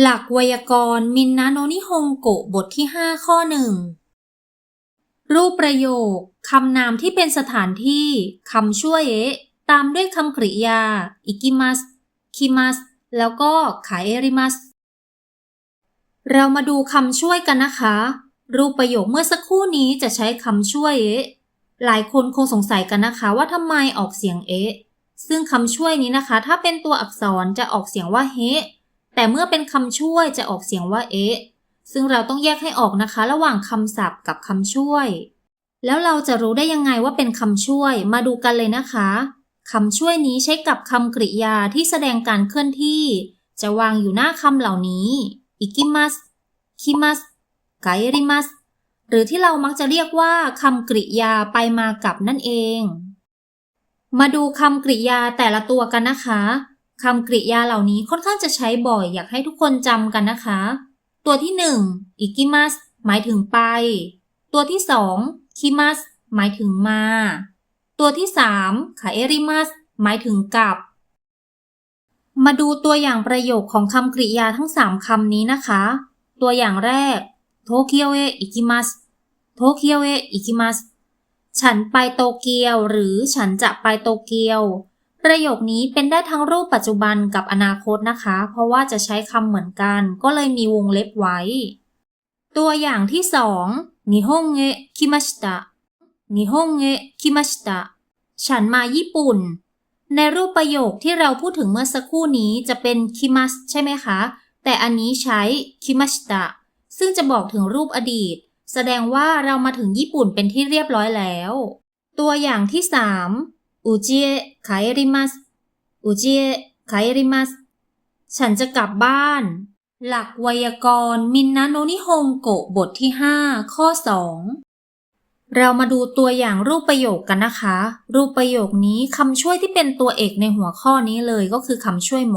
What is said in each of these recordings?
หลักไวยากรณ์มินนาโนนิฮงโกะบทที่ 5 ข้อหนึ่งรูปประโยคคำนามที่เป็นสถานที่คำช่วยเอะตามด้วยคำกริยา อิกิมัส คิมัส แล้วก็ขายเอริมัส เรามาดูคำช่วยกันนะคะ รูปประโยคเมื่อสักครู่นี้จะใช้คำช่วยเอะหลายคนคงสงสัยกันนะคะว่าทำไมออกเสียงเอะซึ่งคำช่วยนี้นะคะ ถ้าเป็นตัวอักษรจะออกเสียงว่าเฮ แต่เมื่อเป็นคำช่วยจะออกเสียงว่าเอ๊ะ ซึ่งเราต้องแยกให้ออกนะคะ ระหว่างคำศัพท์กับคำช่วย แล้วเราจะรู้ได้ยังไงว่าเป็นคำช่วย มาดูกันเลยนะคะคำช่วยนี้ใช้กับคำกริยาที่แสดงการเคลื่อนที่ จะวางอยู่หน้าคำเหล่านี้อิกิมัสคิมัสไกริมัสหรือที่เรามักจะเรียกว่าคำกริยาไปมากับนั่นเอง มาดูคำกริยาแต่ละตัวกันนะคะ คำกริยาเหล่านี้ค่อนข้างจะใช้บ่อยอยากให้ทุกคนจำกันนะคะ ตัวที่หนึ่งอิกิมัสหมายถึงไป ตัวที่สองคิมัสหมายถึงมา ตัวที่สามคาเอริมัสหมายถึงกลับ มาดูตัวอย่างประโยคของคำกริยาทั้งสามคำนี้นะคะ ตัวอย่างแรกโตเกียวเออิกิมัสโตเกียวเออิกิมัสฉันไปโตเกียวหรือฉันจะไปโตเกียว ประโยคนี้เป็นได้ทั้งรูปปัจจุบันกับอนาคตนะคะ เพราะว่าจะใช้คำเหมือนกัน ก็เลยมีวงเล็บไว้ ตัวอย่างที่สองนิฮงเอะคิมาชิตะนิฮงเอะคิมาชิตะฉันมาญี่ปุ่น ในรูปประโยคที่เราพูดถึงเมื่อสักครู่นี้จะเป็นคิมัสใช่ไหมคะ แต่อันนี้ใช้คิมาชิตะซึ่งจะบอกถึงรูปอดีต แสดงว่าเรามาถึงญี่ปุ่นเป็นที่เรียบร้อยแล้ว ตัวอย่างที่สาม อุจิเอะคายริมัสอุจิเอะคายริมัสฉันจะกลับบ้าน หลักไวยากรณ์มินนาโนนิฮงโกะบทที่ 5 ข้อ 2 เรามาดูตัวอย่างรูปประโยคกันนะคะ รูปประโยคนี้คำช่วยที่เป็นตัวเอกในหัวข้อนี้เลยก็คือคำช่วยโม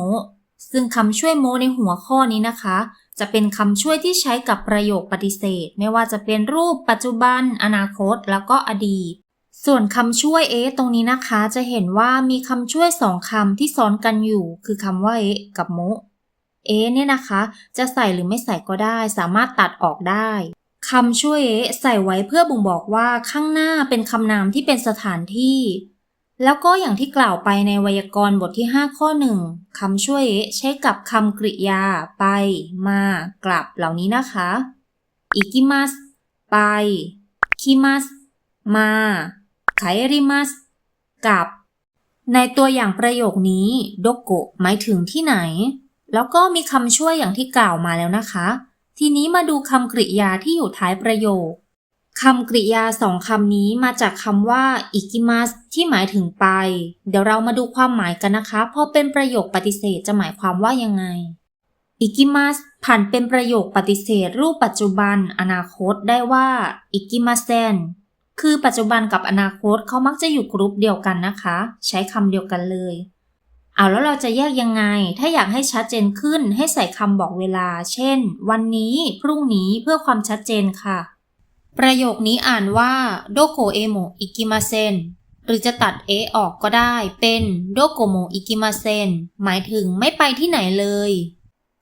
ซึ่งคำช่วยโมในหัวข้อนี้นะคะ จะเป็นคำช่วยที่ใช้กับประโยคปฏิเสธ ไม่ว่าจะเป็นรูปปัจจุบัน อนาคต แล้วก็อดีต ส่วนคำช่วยเอตรงนี้นะคะจะเห็นว่ามีคำช่วยสองคำที่ซ้อนกันอยู่ คือคำว่าเอกับโมเอเนี่ยนะคะ จะใส่หรือไม่ใส่ก็ได้ สามารถตัดออกได้คำช่วยเอใส่ไว้เพื่อบ่งบอกว่าข้างหน้าเป็นคำนามที่เป็นสถานที่ แล้วก็อย่างที่กล่าวไปในไวยากรณ์บทที่ 5 ข้อหนึ่งคำช่วยเอใช้กับคำกริยา ไป มา กลับเหล่านี้นะคะอิกิมัสไปคิมัสมา ไคริมัสกับ ในตัวอย่างประโยคนี้โดโกะหมายถึงที่ไหน แล้วก็มีคำช่วยอย่างที่กล่าวมาแล้วนะคะ ทีนี้มาดูคำกริยาที่อยู่ท้ายประโยคคำกริยาสองคำนี้มาจากคำว่าอิกิมัสที่หมายถึงไป เดี๋ยวเรามาดูความหมายกันนะคะพอเป็นประโยคปฏิเสธจะหมายความว่ายังไงอิกิมัสผ่านเป็นประโยคปฏิเสธรูปปัจจุบัน อนาคตได้ว่าอิกิมัสเซน คือปัจจุบันกับอนาคตเขามักจะอยู่กรุ๊ปเดียวกันนะคะ ใช้คำเดียวกันเลย เอาแล้วเราจะแยกยังไง ถ้าอยากให้ชัดเจนขึ้นให้ใส่คำบอกเวลา เช่น วันนี้ พรุ่งนี้เพื่อความชัดเจนค่ะ ประโยคนี้อ่านว่าโดโกเอโมอิกิมาเซนหรือจะตัดเอออกก็ได้ เป็นโดโกโมอิกิมาเซนหมายถึงไม่ไปที่ไหนเลย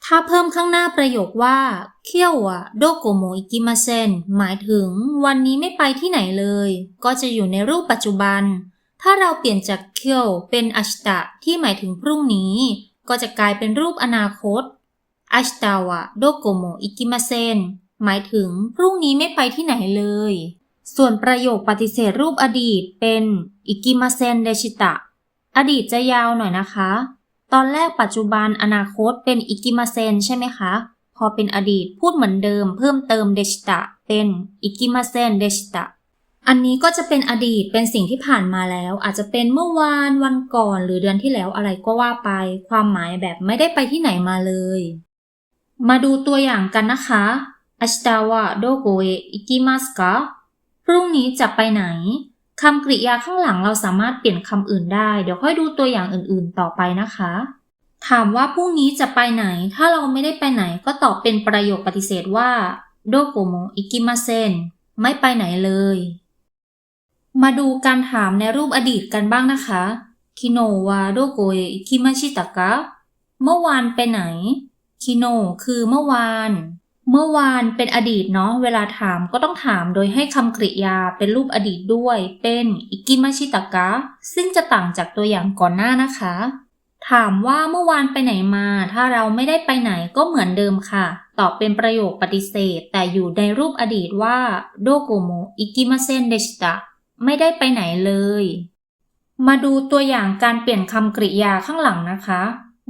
ถ้าเพิ่มข้างหน้าประโยคว่าเคียวอะโดโกโมอิกิมาเซนหมายถึงวันนี้ไม่ไปที่ไหนเลย ก็จะอยู่ในรูปปัจจุบัน ถ้าเราเปลี่ยนจากเคียวเป็นอัชตะที่หมายถึงพรุ่งนี้ ก็จะกลายเป็นรูปอนาคตอัชตาวะโดโกโมอิกิมาเซนหมายถึงพรุ่งนี้ไม่ไปที่ไหนเลย ส่วนประโยคปฏิเสธรูปอดีตเป็นอิกิมาเซนเดชิตะอดีตจะยาวหน่อยนะคะ ตอนแรกปัจจุบันอนาคตเป็นอิกิมาเซนใช่ไหมคะ พอเป็นอดีตพูดเหมือนเดิม เพิ่มเติมเดชิตะเป็นอิกิมาเซนเดชิตะอันนี้ก็จะเป็นอดีตเป็นสิ่งที่ผ่านมาแล้ว อาจจะเป็นเมื่อวานวันก่อนหรือเดือนที่แล้วอะไรก็ว่าไป ความหมายแบบไม่ได้ไปที่ไหนมาเลย มาดูตัวอย่างกันนะคะอัชตาวะโดโกเออิกิมัสกะพรุ่งนี้จะไปไหน คำกริยาข้างหลังเราสามารถเปลี่ยนคำอื่นได้ เดี๋ยวค่อยดูตัวอย่างอื่นๆต่อไปนะคะ ถามว่าพรุ่งนี้จะไปไหน ถ้าเราไม่ได้ไปไหนก็ตอบเป็นประโยคปฏิเสธว่าโดโกโมอิกิมาเซนไม่ไปไหนเลย มาดูการถามในรูปอดีตกันบ้างนะคะคิโนวาโดโกเอิกิมาชิตะกะเมื่อวานไปไหนคิโนคือเมื่อวาน เมื่อวานเป็นอดีตเนาะเวลาถามก็ต้องถามโดยให้คำกริยาเป็นรูปอดีตด้วย เป็นอิกิมาชิตะกะ ซึ่งจะต่างจากตัวอย่างก่อนหน้านะคะ ถามว่าเมื่อวานไปไหนมา ถ้าเราไม่ได้ไปไหนก็เหมือนเดิมค่ะ ตอบเป็นประโยคปฏิเสธ แต่อยู่ในรูปอดีตว่าโดโกโมอิกิมาเซนเดชิตะไม่ได้ไปไหนเลย มาดูตัวอย่างการเปลี่ยนคำกริยาข้างหลังนะคะ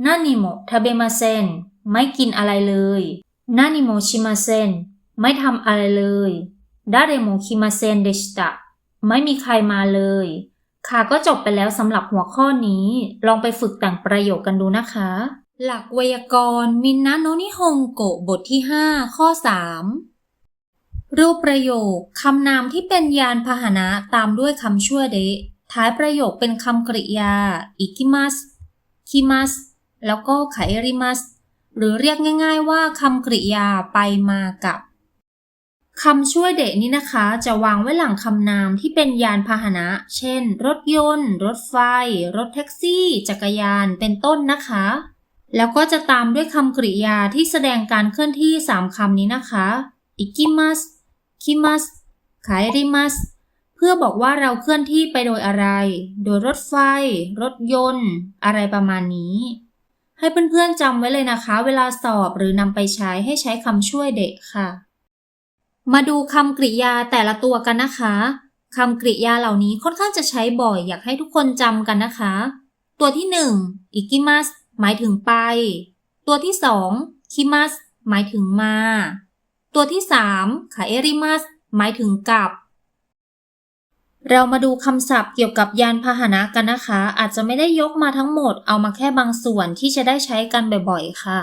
นานิโมทาเบมาเซนไม่กินอะไรเลย นานิโมชิมาเซนไม่ทำอะไรเลยดาเรโมคิมาเซนเดชิตะไม่มีใครมาเลย ค่ะก็จบไปแล้วสำหรับหัวข้อนี้ ลองไปฝึกแต่งประโยคกันดูนะคะ หลักไวยากรณ์มินนะโนนิฮงโกบทที่ 5 ข้อ 3 รูปประโยคคำนามที่เป็นยานพาหนะตามด้วยคำช่วยเดะท้ายประโยคเป็นคำกริยา อิกิมัสคิมัสแล้วก็ไคริมัส หรือเรียกง่าย ๆ ว่าคำกริยาไปมากับคำช่วยเดะนี้นะคะ จะวางไว้หลังคำนามที่เป็นยานพาหนะ เช่น รถยนต์ รถไฟ รถแท็กซี่ จักรยาน เป็นต้นนะคะ แล้วก็จะตามด้วยคำกริยาที่แสดงการเคลื่อนที่ 3คำนี้นะคะอิกิมัสคิมัสไคริมัสเพื่อบอกว่าเราเคลื่อนที่ไปโดยอะไร โดยรถไฟ รถยนต์ อะไรประมาณนี้ ให้เพื่อนๆจำไว้เลยนะคะ เวลาสอบหรือนำไปใช้ให้ใช้คำช่วยเด็กค่ะ มาดูคำกริยาแต่ละตัวกันนะคะคำกริยาเหล่านี้ค่อนข้างจะใช้บ่อย อยากให้ทุกคนจำกันนะคะ ตัวที่หนึ่งอิกิมัสหมายถึงไป ตัวที่สองคิมัสหมายถึงมา ตัวที่สามคาเอริมัสหมายถึงกลับ เรามาดูคำศัพท์เกี่ยวกับยานพาหนะกันนะคะ อาจจะไม่ได้ยกมาทั้งหมด เอามาแค่บางส่วนที่จะได้ใช้กันบ่อยๆ ค่ะ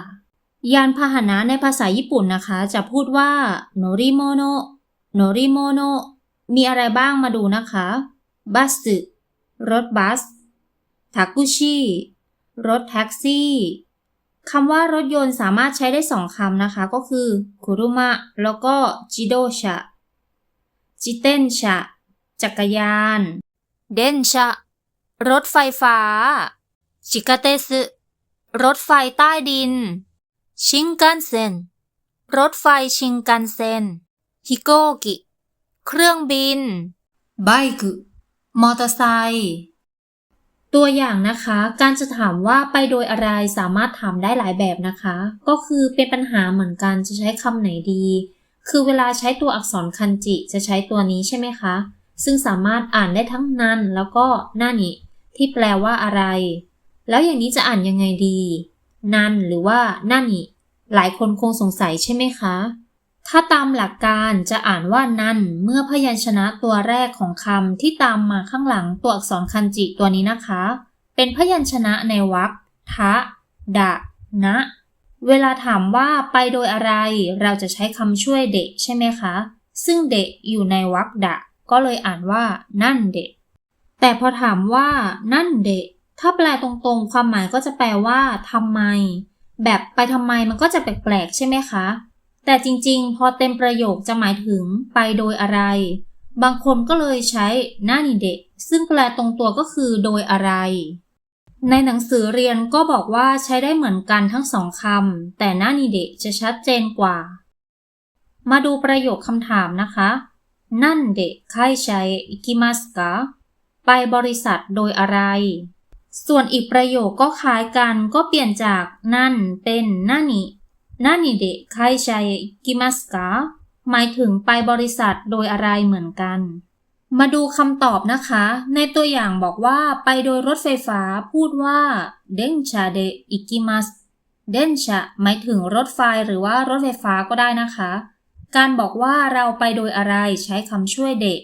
ยานพาหนะในภาษาญี่ปุ่นนะคะ จะพูดว่าโนริโมโนโนริโมโนมีอะไรบ้างมาดูนะคะ บัสรถบัสทากุชิรถแท็กซี่คำว่ารถยนต์สามารถใช้ได้สองคำนะคะ ก็คือคุรุมะแล้วก็จิโดชะจิเตนชะ จักรยาน เดนชะ รถไฟฟ้า ชิกาเตสึรถไฟใต้ดิน ชิงกันเซ็น รถไฟชิงกันเซ็น ฮิโกกิ เครื่องบิน ไบค์ มอเตอร์ไซค์ตัวอย่างนะคะ การจะถามว่าไปโดยอะไรสามารถถามได้หลายแบบนะคะ ก็คือเป็นปัญหาเหมือนกันจะใช้คำไหนดี คือเวลาใช้ตัวอักษรคันจิจะใช้ตัวนี้ใช่ไหมคะ ซึ่งสามารถอ่านได้ทั้งนันแล้วก็นานิที่แปลว่าอะไร แล้วอย่างนี้จะอ่านยังไงดี นันหรือว่านานิหลายคนคงสงสัยใช่ไหมคะ ถ้าตามหลักการจะอ่านว่านันเมื่อพยัญชนะตัวแรกของคำที่ตามมาข้างหลังตัวอักษรคันจิตัวนี้นะคะ เป็นพยัญชนะในวรรคทะ ดะ นะ เวลาถามว่าไปโดยอะไร เราจะใช้คำช่วยเดะใช่ไหมคะ ซึ่งเดะอยู่ในวรรคดะ ก็เลยอ่านว่า นั่นเดะ แต่พอถามว่า นั่นเดะ ถ้าแปลตรงๆ ความหมายก็จะแปลว่าทำไม แบบไปทำไมมันก็จะแปลกๆ ใช่ไหมคะ แต่จริงๆ พอเต็มประโยคจะหมายถึงไปโดยอะไร บางคนก็เลยใช้นานิเดะ ซึ่งแปลตรงตัวก็คือโดยอะไรในหนังสือเรียนก็บอกว่าใช้ได้เหมือนกันทั้งสองคำแต่นานิเดะจะชัดเจนกว่า มาดูประโยคคำถามนะคะ นั่นเดะไคชัยอิกิมัสกะไปบริษัทโดยอะไร ส่วนอีกประโยคก็คล้ายกันก็เปลี่ยนจากนั่นเป็นนานินานิเดะไคชัยอิกิมัสกะหมายถึงไปบริษัทโดยอะไรเหมือนกัน มาดูคำตอบนะคะ ในตัวอย่างบอกว่าไปโดยรถไฟฟ้าพูดว่าเดนชาเดอิกิมัสเดนชาหมายถึงรถไฟหรือว่ารถไฟฟ้าก็ได้นะคะ การบอกว่าเราไปโดยอะไรใช้คำช่วยเดะ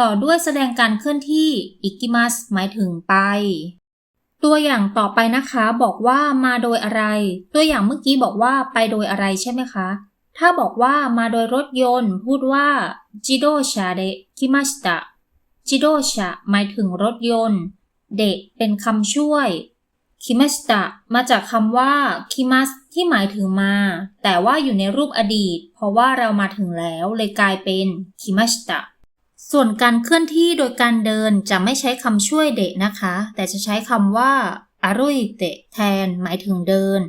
ต่อด้วยแสดงการเคลื่อนที่อิกิมัสหมายถึงไป ตัวอย่างต่อไปนะคะบอกว่ามาโดยอะไร ตัวอย่างเมื่อกี้บอกว่าไปโดยอะไรใช่ไหมคะ ถ้าบอกว่ามาโดยรถยนต์ พูดว่าจิโดชาเดคิมัสตะจิโดชาหมายถึงรถยนต์ เดะเป็นคำช่วย คิมัสตะมาจากคำว่าคิมัสที่หมายถึงมา แต่ว่าอยู่ในรูปอดีต เพราะว่าเรามาถึงแล้วเลยกลายเป็นคิมัสตะ ส่วนการเคลื่อนที่โดยการเดินจะไม่ใช้คำช่วยเดะนะคะ แต่จะใช้คำว่าอารุยเตะแทนหมายถึงเดิน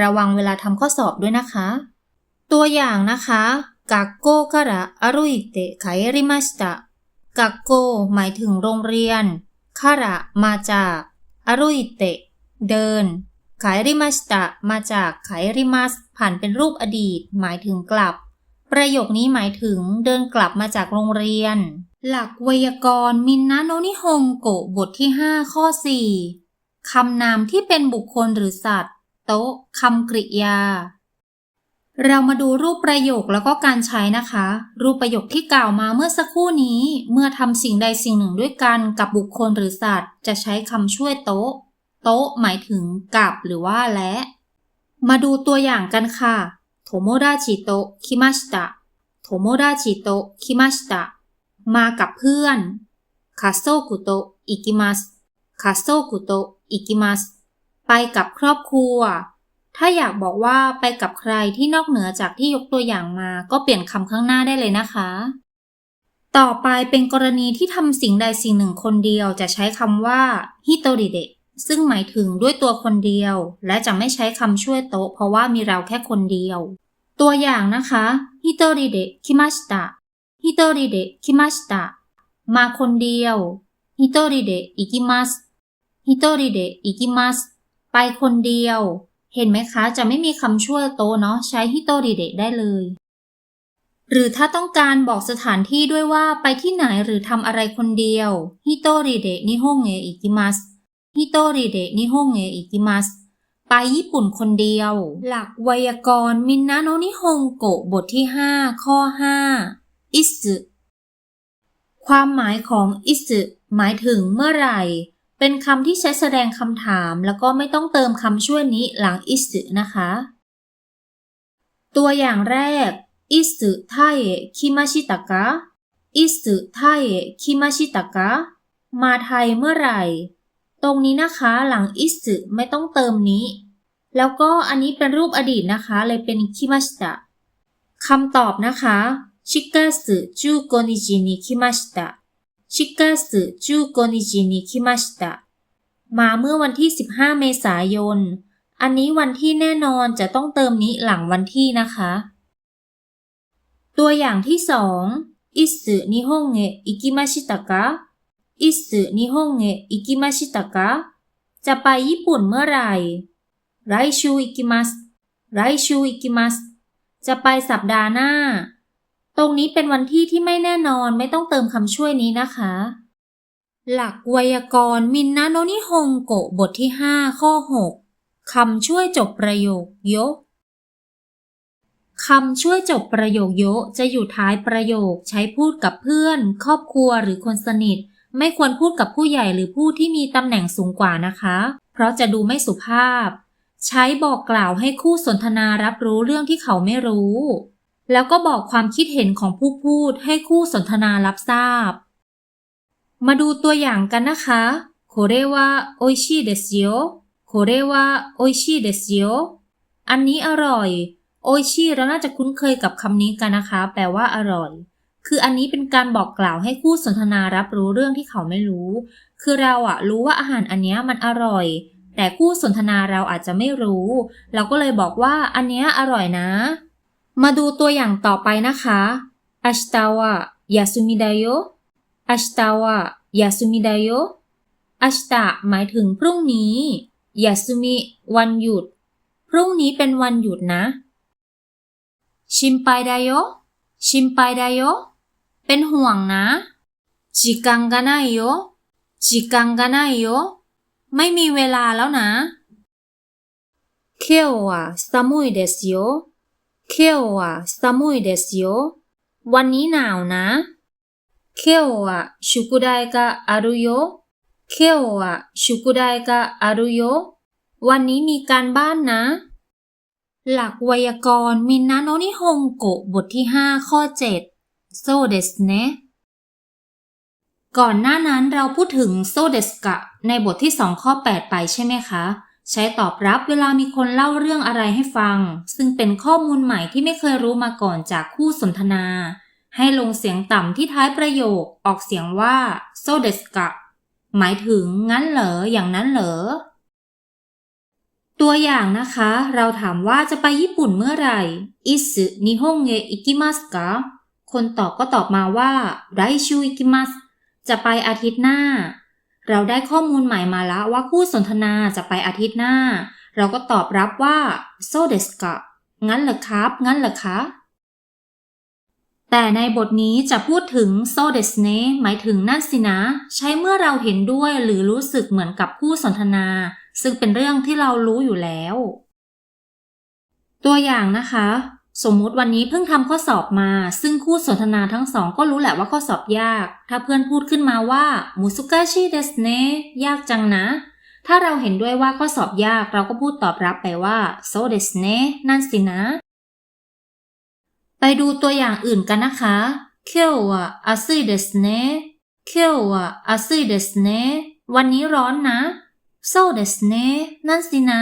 ระวังเวลาทำข้อสอบด้วยนะคะ ตัวอย่างนะคะ学校から歩いて帰りました学校หมายถึงโรงเรียนคาระมาจากอารุอิเตะ เดินขายริมาสตะมาจากขายริมัสผ่านเป็นรูปอดีต หมายถึงกลับ ประโยคนี้หมายถึงเดินกลับมาจากโรงเรียน หลักไวยากรณ์มินนาโนนิฮงโกบทที่ 5 ข้อ 4 คำนามที่เป็นบุคคลหรือสัตว์ โต๊ะคำกริยา เรามาดูรูปประโยคแล้วก็การใช้นะคะ รูปประโยคที่กล่าวมาเมื่อสักครู่นี้ เมื่อทำสิ่งใดสิ่งหนึ่งด้วยกันกับบุคคลหรือสัตว์ จะใช้คำช่วยโต๊ะ โต๊ะหมายถึงกับหรือว่าและ มาดูตัวอย่างกันค่ะโทโมดาชิโตะคิมาชิตะโทโมดาชิโตะคิมาชิตะมากับเพื่อนคาโซกุโตะอิกิมัสคาโซกุโตะอิกิมัสไปกับครอบครัว ถ้าอยากบอกว่าไปกับใครที่นอกเหนือจากที่ยกตัวอย่างมา ก็เปลี่ยนคำข้างหน้าได้เลยนะคะ ต่อไปเป็นกรณีที่ทำสิ่งใดสิ่งหนึ่งคนเดียวจะใช้คำว่าฮิโตริเดะ ซึ่งหมายถึงด้วยตัวคนเดียว และจะไม่ใช้คำช่วยโต๊ะ เพราะว่ามีเราแค่คนเดียว ตัวอย่างนะคะฮิโตริเดะคิมาชิตะฮิโตริเดะคิมาชิตะมาคนเดียวฮิโตริเดะอิกิมัสฮิโตริเดะอิกิมัสไปคนเดียว เห็นไหมคะ จะไม่มีคำช่วยโตเนาะใช้ฮิโตริเดะได้เลย หรือถ้าต้องการบอกสถานที่ด้วยว่าไปที่ไหนหรือทำอะไรคนเดียวฮิโตริเดะนิฮงเงอิกิมัส ฮิโตริเดะนิฮงเงอิกิมัสไปญี่ปุ่นคนเดียว หลักไวยากรณ์มินนาโนนิฮงโกะบทที่ 5 ข้อ 5 อิสึความหมายของอิสึหมายถึงเมื่อไหร่ เป็นคำที่ใช้แสดงคำถาม แล้วก็ไม่ต้องเติมคำช่วยนี้หลังอิสึนะคะ ตัวอย่างแรกอิสึไทเอะคิมาชิตะกะอิสึไทเอะคิมาชิตะกะมาไทยเมื่อไหร่ ตรงนี้นะคะหลังอิสึไม่ต้องเติมนี้ แล้วก็อันนี้เป็นรูปอดีตนะคะ เลยเป็นคิมาชิตะคำตอบนะคะชิกาสึจูโกนิจินิคิมาชิตะชิกาสึจูโกนิจินิคิมาชิตะมาเมื่อวันที่ 15 เมษายน อันนี้วันที่แน่นอนจะต้องเติมนี้หลังวันที่นะคะ ตัวอย่างที่สองอิสึนิฮงเอะอิกิมาชิตะกะ อิสึนิฮงเอะอิกิมาชิตะกะจะไปญี่ปุ่นเมื่อไหร่ไรชูอิกิมัสไรชูอิกิมัสจะไปสัปดาห์หน้า ตรงนี้เป็นวันที่ที่ไม่แน่นอนไม่ต้องเติมคำช่วยนี้นะคะ หลักไวยากรณ์มินนาโนนิฮงโกะบทที่ 5 ข้อ 6 คำช่วยจบประโยคโยะคำช่วยจบประโยคโยจะอยู่ท้ายประโยคใช้พูดกับเพื่อน ครอบครัวหรือคนสนิท ไม่ควรพูดกับผู้ใหญ่หรือผู้ที่มีตำแหน่งสูงกว่านะคะ เพราะจะดูไม่สุภาพ ใช้บอกกล่าวให้คู่สนทนารับรู้เรื่องที่เขาไม่รู้ แล้วก็บอกความคิดเห็นของผู้พูดให้คู่สนทนารับทราบ มาดูตัวอย่างกันนะคะこれは美味しいですよこれは美味しいですよอันนี้อร่อย โอชิเราน่าจะคุ้นเคยกับคำนี้กันนะคะ แปลว่าอร่อย คืออันนี้เป็นการบอกกล่าวให้คู่สนทนารับรู้เรื่องที่เขาไม่รู้ คือเราอะรู้ว่าอาหารอันนี้มันอร่อย แต่คู่สนทนาเราอาจจะไม่รู้ เราก็เลยบอกว่าอันเนี้ยอร่อยนะ มาดูตัวอย่างต่อไปนะคะอาชิตาวะยาสุมิไดโยอาชิตาวะยาสุมิไดโยอาชิตะหมายถึงพรุ่งนี้ยาสุมิวันหยุด พรุ่งนี้เป็นวันหยุดนะ ชิมไปไดโย ชิมไปไดโย เป็นห่วงนะจิกังกาไนโยจิกังกาไนโยไม่มีเวลาแล้วนะ今日は寒いですよ今日は寒いですよวันนี้หนาวนะ今日は宿題があるよ今日は宿題があるよวันนี้มีการบ้านนะ หลักไวยากรณ์มินนาโนนิฮงโกะบทที่ 5 ข้อ 7 โซเดสเนก่อนหน้านั้นเราพูดถึงโซเดสกะในบทที่ 2 ข้อ 8 ไปใช่ไหมคะ ใช้ตอบรับเวลามีคนเล่าเรื่องอะไรให้ฟัง ซึ่งเป็นข้อมูลใหม่ที่ไม่เคยรู้มาก่อนจากคู่สนทนา ให้ลงเสียงต่ำที่ท้ายประโยคออกเสียงว่าโซเดสกะหมายถึงงั้นเหรออย่างนั้นเหรอตัวอย่างนะคะ เราถามว่าจะไปญี่ปุ่นเมื่อไหร่อิสึนิฮงเงอิกิมัสกะ คนตอบก็ตอบมาว่าไรชูอิกิมัสจะไปอาทิตย์หน้า เราได้ข้อมูลใหม่มาแล้วว่าคู่สนทนาจะไปอาทิตย์หน้า เราก็ตอบรับว่าโซเดสกะงั้นเหรอครับ งั้นเหรอคะ แต่ในบทนี้จะพูดถึงโซเดสเนหมายถึงนั่นสินะ ใช้เมื่อเราเห็นด้วยหรือรู้สึกเหมือนกับคู่สนทนา ซึ่งเป็นเรื่องที่เรารู้อยู่แล้ว ตัวอย่างนะคะ สมมุติวันนี้เพิ่งทำข้อสอบมา ซึ่งคู่สนทนาทั้งสองก็รู้แหละว่าข้อสอบยาก ถ้าเพื่อนพูดขึ้นมาว่ามูสุกาชิเดสเนยากจังนะ ถ้าเราเห็นด้วยว่าข้อสอบยากเราก็พูดตอบรับไปว่าโซเดสเนนั่นสินะ ไปดูตัวอย่างอื่นกันนะคะเคียวอะอาซึเดสเนเคียวอะอาซึเดสเนวันนี้ร้อนนะโซเดสเนนั่นสินะ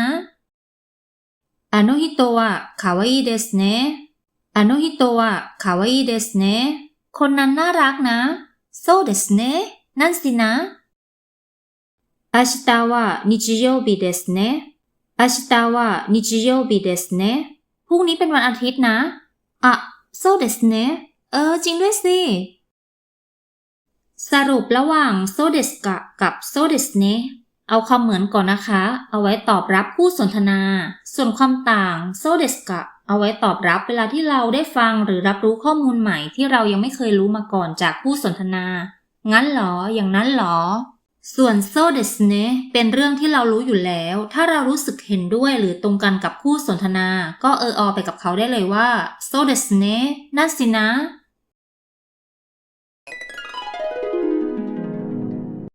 あの人は可愛いですねあの人は可愛いですねคนนั้นน่ารักนะそうですねนั่นสินะ明日は日曜日ですね明日は日曜日ですねพรุ่งนี้เป็นวันอาทิตย์นะ อะโซเดสเนเออ จริงด้วยสิ สรุประหว่างโซเดสกะกับโซเดสเน เอาคำเหมือนก่อนนะคะ เอาไว้ตอบรับคู่สนทนา ส่วนความต่างโซเดสกะเอาไว้ตอบรับเวลาที่เราได้ฟังหรือรับรู้ข้อมูลใหม่ที่เรายังไม่เคยรู้มาก่อนจากคู่สนทนา งั้นเหรอ อย่างนั้นเหรอ ส่วนโซเดสเนเป็นเรื่องที่เรารู้อยู่แล้ว ถ้าเรารู้สึกเห็นด้วยหรือตรงกันกับคู่สนทนา ก็เอออไปกับเขาได้เลยว่าโซเดสเนนั่นสินะ